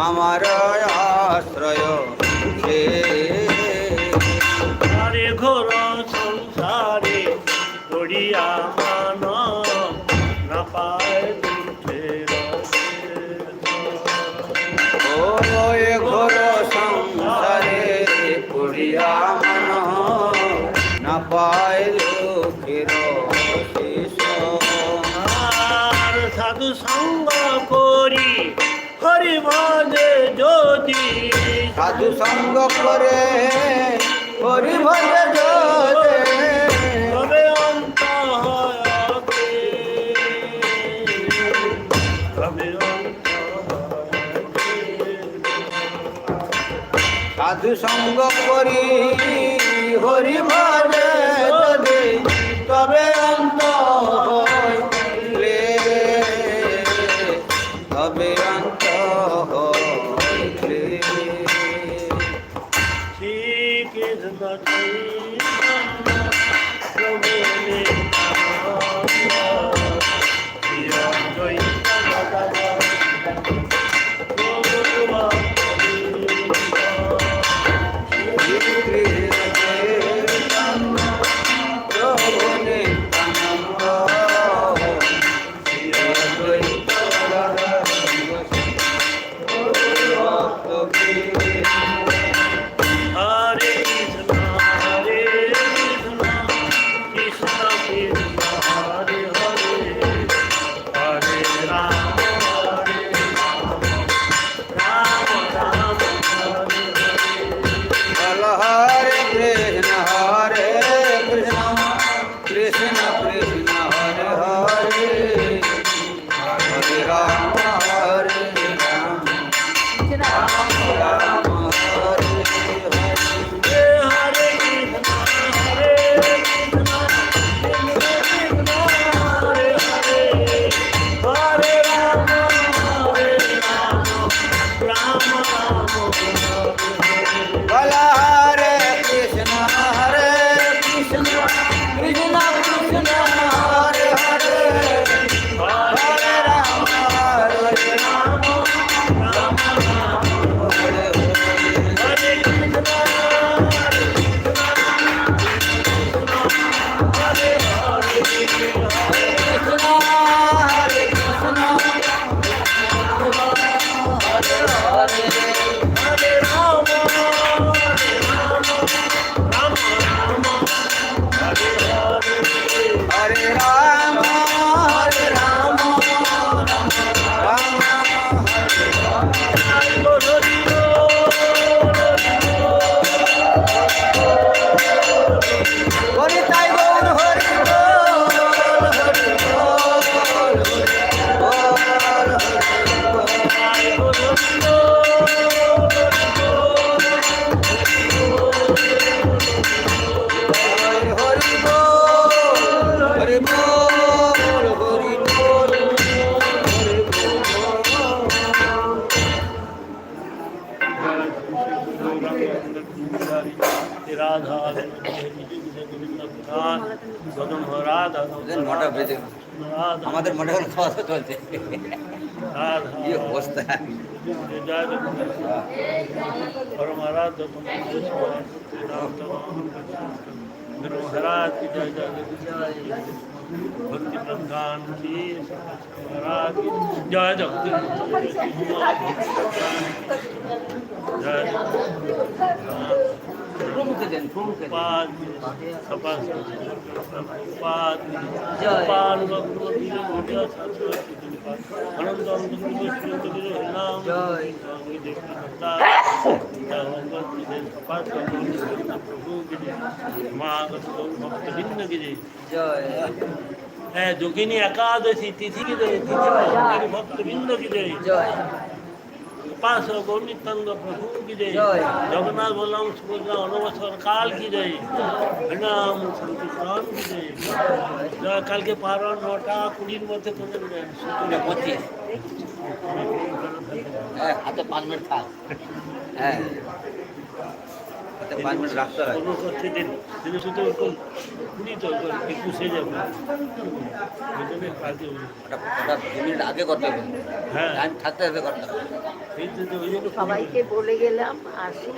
আমার আশ্রয় আরে ঘোর সংসারে করিয়া মান না পায় দুঃখের ও এ ঘোর সংসারে পড়িয়া মন না পায় লোকের সাধু সঙ্গ করি হরি ভজে যদি সাধু সঙ্গ করে হরি ভজে জোরে তবে অন্ত তবে সাধু সঙ্গ করি হরি ভজে যদি তবে অন্ত চৈতন্য প্রভু হরে আমাদের মোটে এখন খাওয়া দাওয়া চলছে রাধা কি অবস্থা জয় জগন্নাথ পরমারাধ্য গুরু মহারাজ की जय जय भक्ति प्रधान की महाराज की जय जगदीश जय প্রমুখে দেন প্রমুখে হ্যাঁ যোগিনী একাদশী তিথি কি ভক্তবৃন্দ কি জয়। জয় পাঁচ গৌর নিত্যানন্দ প্রভু কি জয় জয়। জগন্নাথ বললাম সুভদ্রা অনবসর কাল কি জয় হরিনাম সংকীর্তন কি জয় জয় কালকে পারো নটা কুড়ির মধ্যে করে দেবেন পঁচিশ। হ্যাঁ হাতে পাঁচ মিনিট থাক। হ্যাঁ। হাতে পাঁচ মিনিট রাখতে হয় কোনো দিনে শুধু ওরকম কুড়ি তো একুশে যাবে। ওই জন্য কালকে ওটা ওটা দু মিনিট আগে করতে হবে। হ্যাঁ। টাইম থাকতে হবে করতে সবাইকে বলে গেলাম আসি।